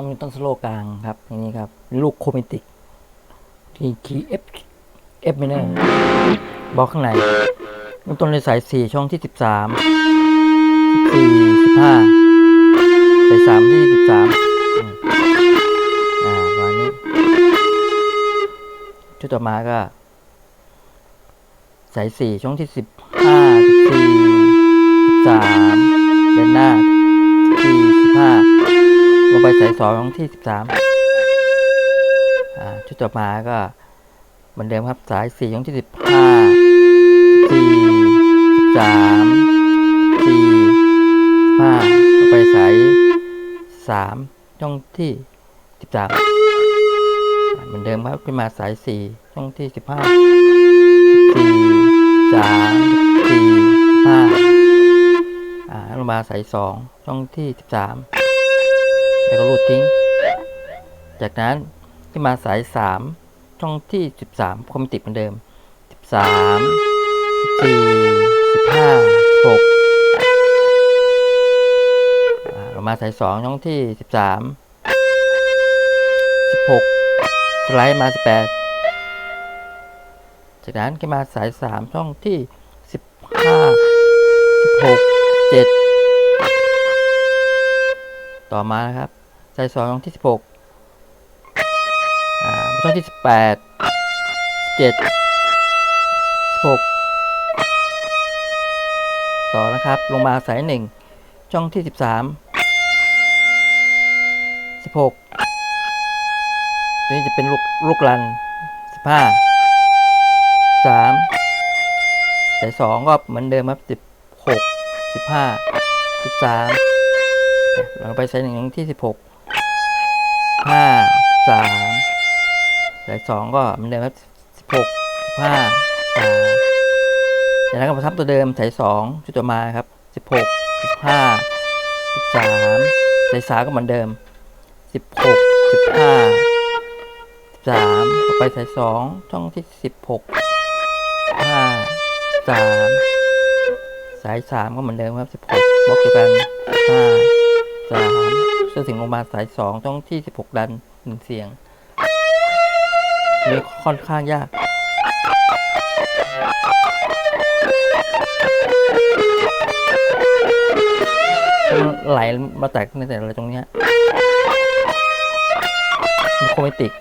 มครับอย่างนี้ครับ ลูกโคเมติก ที่คีย์ F F ไม่แน่บอกข้างในเริ่มต้นในสายสี่ช่องที่สิบสามสี่สิบห้าสายสามที่สิบสามอ่าวันนี้ ชุดต่อมาก็ สายสี่ช่องที่สิบห้าสิบสี่สิบสามเดินหน้าที่สิบห้า สายสองช่องที่สิบสามอ่าชุดต่อมาก็เหมือนเดิมครับสายสี่ช่องที่สิบห้าสี่สิบสามสี่ห้าไปสายสามช่องที่สิบสามเหมือนเดิมครับขึ้นมาสายสี่ช่องที่สิบห้าสี่สามสี่ห้าอ่าลงมาสายสองช่องที่สิบสาม แล้วก็รูดทิ้ง จากนั้นขึ้นมาสายสามช่องที่สิบสามคอมติดเหมือนเดิมสิบสามสิบสี่สิบห้าหกอ่าลงมาสายสองช่องที่สิบสามสิบหกสไลด์มาสิบแปดจากนั้นขึ้นมาสายสามช่องที่สิบห้าสิบหกเจ็ดต่อมานะครับ สายสองช่องที่สิบหกอ่าช่องที่สิบแปดเจ็ดสิบหกต่อนะครับ ลงมาสายหนึ่งช่องที่สิบสามสิบหกตัวนี้จะเป็นลูกลูกรันสิบห้าสามสายสองก็เหมือนเดิมครับสิบหกสิบห้าสิบสามเราไปสายหนึ่งที่สิบหก ห้าสามสายสองก็เหมือนเดิมครับสิบหกสิบห้าสามจากนั้นก็มาทับตัวเดิมสายสองชุดต่อมาครับสิบหกสิบห้าสิบสามสายสามก็เหมือนเดิมสิบหกสิบห้าสิบสามต่อไปสายสองช่องที่สิบหกห้าสามสายสามก็เหมือนเดิมครับสิบหกบล็อกเดียวกันห้าสาม เสื้อสิงลงมาสายสองต้องที่สิบหกดันหนึ่งเสียงหรือค่อนข้างยาก ไหลมาแตกในแต่ละตรงเนี้ยมันโครเมติก